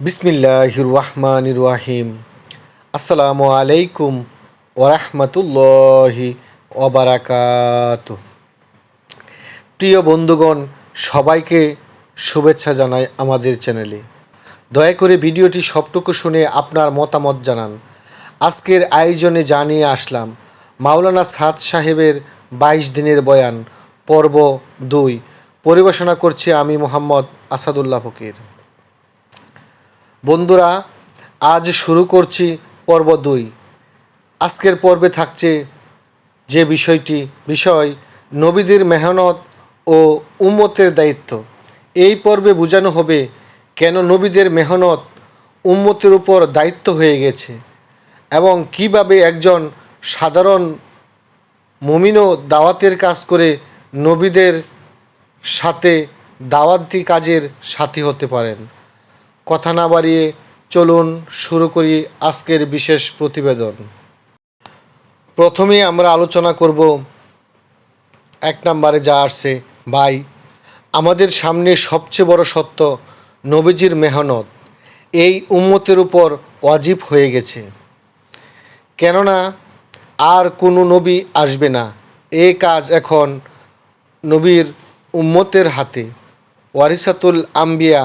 বিসমিল্লাহির রহমানির রাহিম। আসসালামু আলাইকুম ওরহমতুল্লাহি ওবারাকাত প্রিয় বন্ধুগণ, সবাইকে শুভেচ্ছা জানাই আমাদের চ্যানেলে দয়া করে ভিডিওটি সবটুকু শুনে আপনার মতামত জানান। আজকের আয়োজনে জানিয়ে আসলাম, মাওলানা সাদ সাহেবের বাইশ দিনের বয়ান, পর্ব দুই। পরিবেশনা করছি আমি মোহাম্মদ আসাদুল্লাহ ফকির। বন্ধুরা, আজ শুরু করছি পর্ব দুই। আজকের পর্বে থাকছে যে বিষয়টি, বিষয় নবীদের মেহনত ও উম্মতের দায়িত্ব। এই পর্বে বোঝানো হবে কেন নবীদের মেহনত উম্মতের উপর দায়িত্ব হয়ে গেছে এবং কীভাবে একজন সাধারণ মমিনও দাওয়াতের কাজ করে নবীদের সাথে দাওয়াতি কাজের সাথী হতে পারেন। কথা না বাড়িয়ে চলুন শুরু করি আজকের বিশেষ প্রতিবেদন। প্রথমে আমরা আলোচনা করব, এক নম্বরে যা আসছে, ভাই, আমাদের সামনে সবচেয়ে বড় সত্য নবীজির মেহনত। এই উম্মতের উপর ওয়াজিব হয়ে গেছে। কেননা আর কোনো নবী আসবে না। এ কাজ এখন নবীর উম্মতের হাতে। ওয়ারিসাতুল আম্বিয়া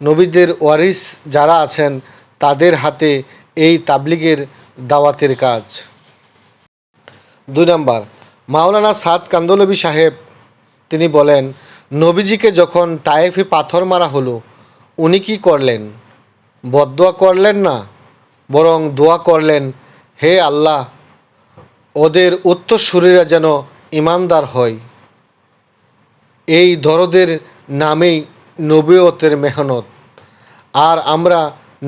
নবীদের ওয়ারিস যারা আছেন, তাদের হাতে এই তাবলিগের দাওয়াতের কাজ। দুই নম্বর, মাওলানা সাদ কান্দলবী সাহেব, তিনি বলেন, নবীজিকে যখন তায়েফে পাথর মারা হলো, উনি কি করলেন? বদোয়া করলেন না, বরং দোয়া করলেন, হে আল্লাহ, ওদের উত্তরসূরিরা যেন ইমানদার হয়। এই দরদের নামেই নবীয়তের মেহনত। আর আমরা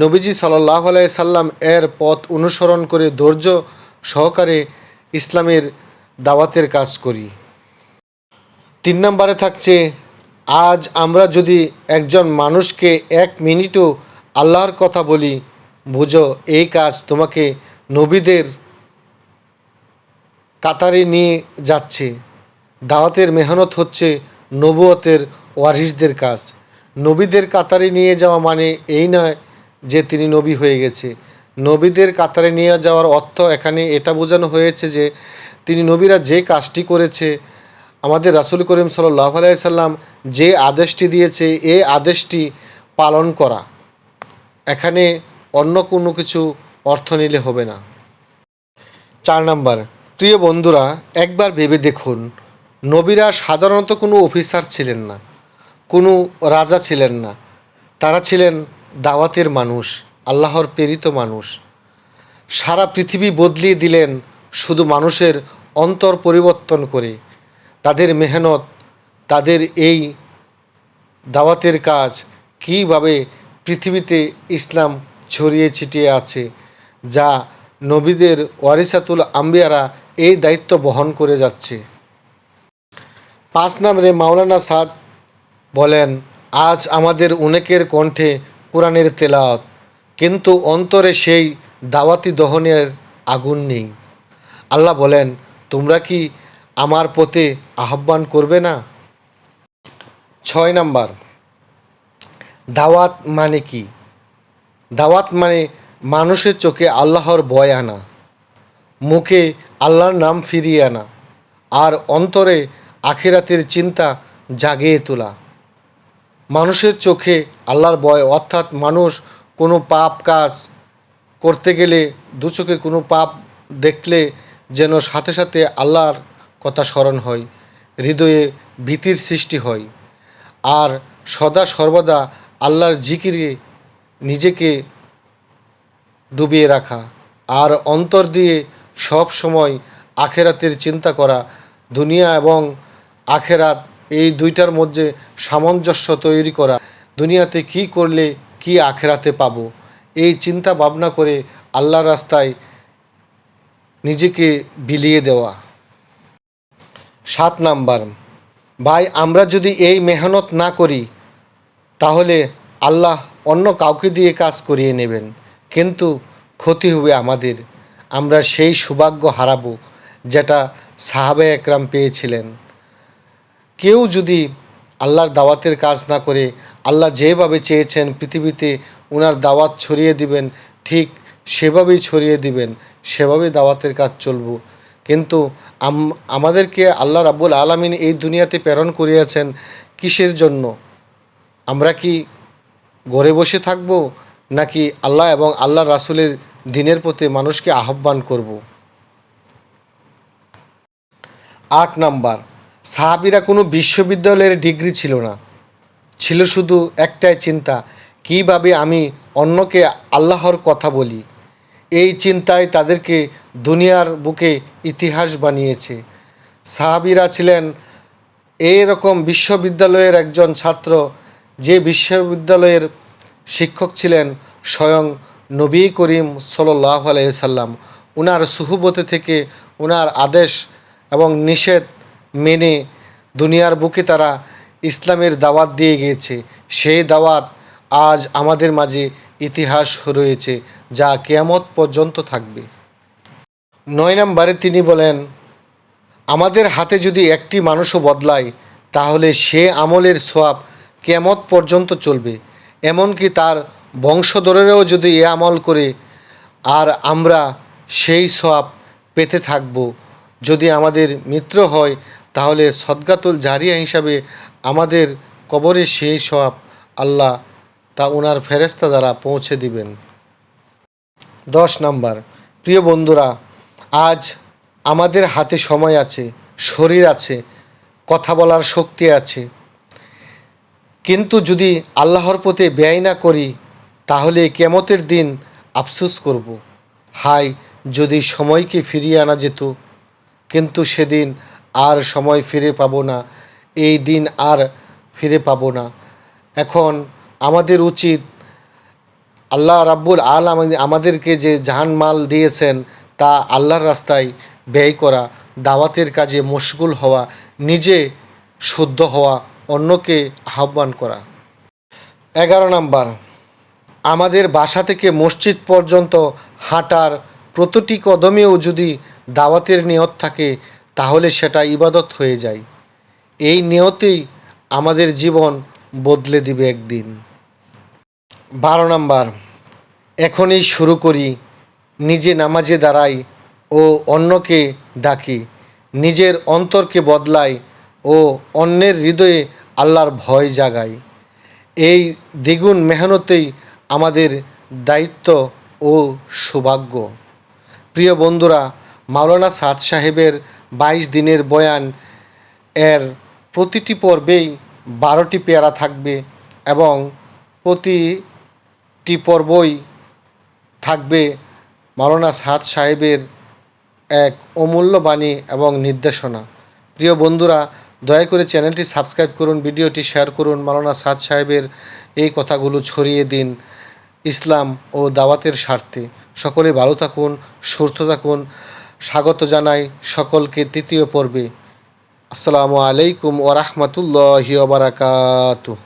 নবীজি সাল্লাহ আলাই সাল্লাম এর পথ অনুসরণ করে ধৈর্য সহকারে ইসলামের দাওয়াতের কাজ করি। তিন নম্বরে থাকছে, আজ আমরা যদি একজন মানুষকে এক মিনিটও আল্লাহর কথা বলি, বুঝো এই কাজ তোমাকে নবীদের কাতারে নিয়ে যাচ্ছে। দাওয়াতের মেহনত হচ্ছে নবুয়তের ওয়ারিসদের কাজ। নবীদের কাতারে নিয়ে যাওয়া মানে এই নয় যে তিনি নবী হয়ে গেছে। নবীদের কাতারে নিয়ে যাওয়ার অর্থ এখানে এটা বোঝানো হয়েছে যে তিনি নবীরা যে কাজটি করেছে, আমাদের রাসুল করিম সাল্লাহ সাল্লাম যে আদেশটি দিয়েছে এই আদেশটি পালন করা। এখানে অন্য কোনো কিছু অর্থ নিলে হবে না। চার নাম্বার, প্রিয় বন্ধুরা, একবার ভেবে দেখুন নবীরা সাধারণত কোনো অফিসার ছিলেন না, কোনো রাজা ছিলেন না। তারা ছিলেন দাওয়াতের মানুষ, আল্লাহর প্রেরিত মানুষ। সারা পৃথিবী বদলিয়ে দিলেন শুধু মানুষের অন্তর পরিবর্তন করে। তাদের মেহনত, তাদের এই দাওয়াতের কাজ কীভাবে পৃথিবীতে ইসলাম ছড়িয়ে ছিটিয়ে আছে, যা নবীদের ওয়ারিসাতুল আম্বিয়ারা এই দায়িত্ব বহন করে যাচ্ছে। পাঁচ নম্বরে মাওলানা সাদ বলেন, আজ আমাদের অনেকের কণ্ঠে কোরআনের তেলাওয়াত, কিন্তু অন্তরে সেই দাওয়াতি দহনের আগুন নেই। আল্লাহ বলেন, তোমরা কি আমার পথে আহ্বান করবে না? ছয় নাম্বার, দাওয়াত মানে কি? দাওয়াত মানে মানুষের চোখে আল্লাহর ভয় আনা, মুখে আল্লাহর নাম ফিরিয়ে আনা, আর অন্তরে আখিরাতের চিন্তা জাগিয়ে তোলা। মানুষের চোখে আল্লাহর ভয়, অর্থাৎ মানুষ কোনো পাপ কাজ করতে গেলে, দু চোখে কোনো পাপ দেখলে যেন সাথে সাথে আল্লাহর কথা স্মরণ হয়, হৃদয়ে ভীতির সৃষ্টি হয়। আর সদা সর্বদা আল্লাহর জিকিরে নিজেকে ডুবিয়ে রাখা। আর অন্তর দিয়ে সব সময় আখেরাতের চিন্তা করা, দুনিয়া এবং আখেরাত এই দুইটার মধ্যে সামঞ্জস্য তৈরি করা। দুনিয়াতে কি করলে কি আখেরাতে পাবো? এই চিন্তা ভাবনা করে আল্লাহর রাস্তায় নিজেকে বিলিয়ে দেওয়া। সাত নাম্বার, ভাই, আমরা যদি এই মেহনত না করি, তাহলে আল্লাহ অন্য কাউকে দিয়ে কাজ করিয়ে নেবেন, কিন্তু ক্ষতি হবে আমাদের। আমরা সেই সৌভাগ্য হারাবো যেটা সাহাবে একরাম পেয়েছিলেন। কেউ যদি আল্লাহর দাওয়াতের কাজ না করে, আল্লাহ যেভাবে চেয়েছেন পৃথিবীতে ওনার দাওয়াত ছড়িয়ে দিবেন, ঠিক সেভাবেই ছড়িয়ে দিবেন, সেভাবেই দাওয়াতের কাজ চলব। কিন্তু আমাদেরকে আল্লাহ রাব্বুল আলমিন এই দুনিয়াতে প্রেরণ করিয়াছেন কিসের জন্য? আমরা কি ঘরে বসে থাকব, নাকি আল্লাহ এবং আল্লাহ রাসুলের দিনের প্রতি মানুষকে আহ্বান করব? আট নাম্বার সাহাবিরা কোনো বিশ্ববিদ্যালয়ের ডিগ্রি ছিল না। ছিল শুধু একটাই চিন্তা, কীভাবে আমি অন্যকে আল্লাহর কথা বলি। এই চিন্তায় তাদেরকে দুনিয়ার বুকে ইতিহাস বানিয়েছে। সাহাবিরা ছিলেন এইরকম বিশ্ববিদ্যালয়ের একজন ছাত্র, যে বিশ্ববিদ্যালয়ের শিক্ষক ছিলেন স্বয়ং নবী করিম সাল্লাহ আলাইসাল্লাম উনার সুহুবতে থেকে উনার আদেশ এবং নিষেধ মেনে দুনিয়ার বুকে তারা ইসলামের দাওয়াত দিয়ে গিয়েছে। সেই দাওয়াত আজ আমাদের মাঝে ইতিহাস রয়েছে, যা কেয়ামত পর্যন্ত থাকবে। নয় নম্বরে তিনি বলেন, আমাদের হাতে যদি একটি মানুষও বদলায়, তাহলে সে আমলের সোয়াব কেমত পর্যন্ত চলবে। এমনকি তার বংশধরেরাও যদি এ আমল করে, আর আমরা সেই সোয়াব পেতে থাকব। যদি আমাদের মিত্র হয় তাহলে সদগাতুল জারিয়া হিসাবে আমাদের কবরে সেই সব আল্লাহ তা ওনার ফেরেস্তা দ্বারা পৌঁছে দিবেন। দশ নাম্বার, প্রিয় বন্ধুরা, আজ আমাদের হাতে সময় আছে, শরীর আছে, কথা বলার শক্তি আছে। কিন্তু যদি আল্লাহর পথে ব্যয় না করি, তাহলে কেমতের দিন আফসুস করব। হাই যদি সময়কে ফিরিয়ে আনা যেত, কিন্তু সেদিন আর সময় ফিরে পাবো না। এই দিন আর ফিরে পাবো না। এখন আমাদের উচিত আল্লাহ রাব্বুল আল আমাদেরকে যে জাহান মাল দিয়েছেন, তা আল্লাহর রাস্তায় ব্যয় করা, দাওয়াতের কাজে মশগুল হওয়া, নিজে শুদ্ধ হওয়া, অন্যকে আহ্বান করা। এগারো নাম্বার, আমাদের বাসা থেকে মসজিদ পর্যন্ত হাঁটার প্রতিটি কদমেও যদি দাওয়াতের নিয়ত থাকে তাহলে সেটা ইবাদত হয়ে যায়। এই নিয়তেই আমাদের জীবন বদলে দিবে একদিন। বারো নাম্বার, এখনই শুরু করি, নিজে নামাজে দাঁড়াই ও অন্যকে ডাকি। নিজের অন্তরকে বদলাই ও অন্যের হৃদয়ে আল্লাহর ভয় জাগাই। এই দ্বিগুণ মেহনতেই আমাদের দায়িত্ব ও সৌভাগ্য। প্রিয় বন্ধুরা, মাওলানা সাদ সাহেবের বাইশ দিনের বয়ান এর প্রতিটি পর্বেই বারোটি পেয়ারা থাকবে এবং প্রতিটি পর্বই থাকবে মাওলানা সাদ সাহেবের এক অমূল্য বাণী এবং নির্দেশনা। প্রিয় বন্ধুরা, দয়া করে চ্যানেলটি সাবস্ক্রাইব করুন, ভিডিওটি শেয়ার করুন, মাওলানা সাদ সাহেবের এই কথাগুলো ছড়িয়ে দিন ইসলাম ও দাওয়াতের স্বার্থে। সকলে ভালো থাকুন, সুস্থ থাকুন। স্বাগত জানাই সকলকে তৃতীয় পর্বে। আসসালামু আলাইকুম ওরহমতুল্লাহ ওবরাকাতুহ